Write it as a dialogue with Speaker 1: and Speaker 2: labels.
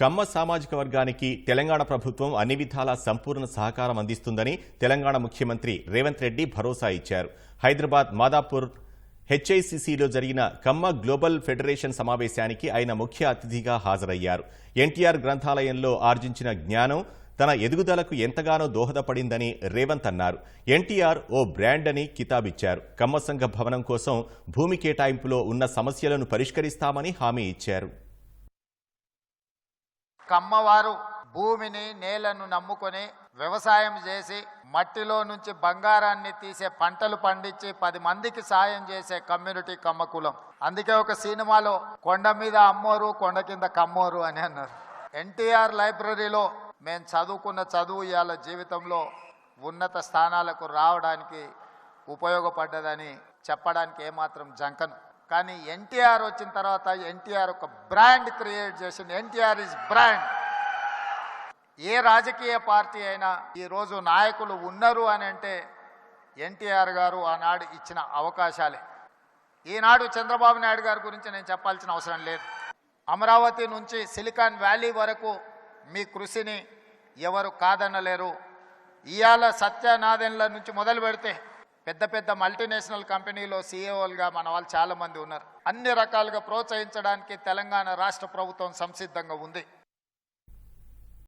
Speaker 1: కమ్మ సామాజిక వర్గానికి తెలంగాణ ప్రభుత్వం అన్ని విధాలా సంపూర్ణ సహకారం అందిస్తుందని తెలంగాణ ముఖ్యమంత్రి రేవంత్ రెడ్డి భరోసా ఇచ్చారు. హైదరాబాద్ మాదాపూర్ హెచ్ఐసిసిలో జరిగిన కమ్మ గ్లోబల్ ఫెడరేషన్ సమావేశానికి ఆయన ముఖ్య అతిథిగా హాజరయ్యారు. ఎన్టీఆర్ గ్రంథాలయంలో ఆర్జించిన జ్ఞానం తన ఎదుగుదలకు ఎంతగానో దోహదపడిందని రేవంత్ అన్నారు. ఎన్టీఆర్ ఓ బ్రాండ్ అని కితాబిచ్చారు. కమ్మ సంఘ భవనం కోసం భూమి కేటాయింపులో ఉన్న సమస్యలను పరిష్కరిస్తామని హామీ ఇచ్చారు.
Speaker 2: కమ్మవారు భూమిని నేలను నమ్ముకొని వ్యవసాయం చేసి మట్టిలో నుంచి బంగారాన్ని తీసే పంటలు పండించి పది మందికి సాయం చేసే కమ్యూనిటీ కమ్మకులం. అందుకే ఒక సినిమాలో కొండ మీద అమ్మోరు కొండ కింద కమ్మోరు అని అన్నారు. ఎన్టీఆర్ లైబ్రరీలో మేము చదువుకున్న చదువు ఇవాళ జీవితంలో ఉన్నత స్థానాలకు రావడానికి ఉపయోగపడ్డదని చెప్పడానికి ఏమాత్రం జంకను. కానీ ఎన్టీఆర్ వచ్చిన తర్వాత ఎన్టీఆర్ ఒక బ్రాండ్ క్రియేట్ చేసింది. ఎన్టీఆర్ ఇస్ బ్రాండ్ ఏ రాజకీయ పార్టీ అయినా ఈరోజు నాయకులు ఉన్నారు అని అంటే ఎన్టీఆర్ గారు ఆనాడు ఇచ్చిన అవకాశాలే. ఈనాడు చంద్రబాబు నాయుడు గారి గురించి నేను చెప్పాల్సిన అవసరం లేదు. అమరావతి నుంచి సిలికాన్ వ్యాలీ వరకు మీ కృషిని ఎవరు కాదనలేరు. ఇవాళ సత్యనాదెన్ల నుంచి మొదలు పెడితే పెద్ద పెద్ద మల్టీనేషనల్ కంపెనీలో సీఈఓలుగా మన వాళ్ళు చాలామంది ఉన్నారు. అన్ని రకాలుగా ప్రోత్సహించడానికి తెలంగాణ రాష్ట్ర ప్రభుత్వం సంసిద్ధంగా ఉంది.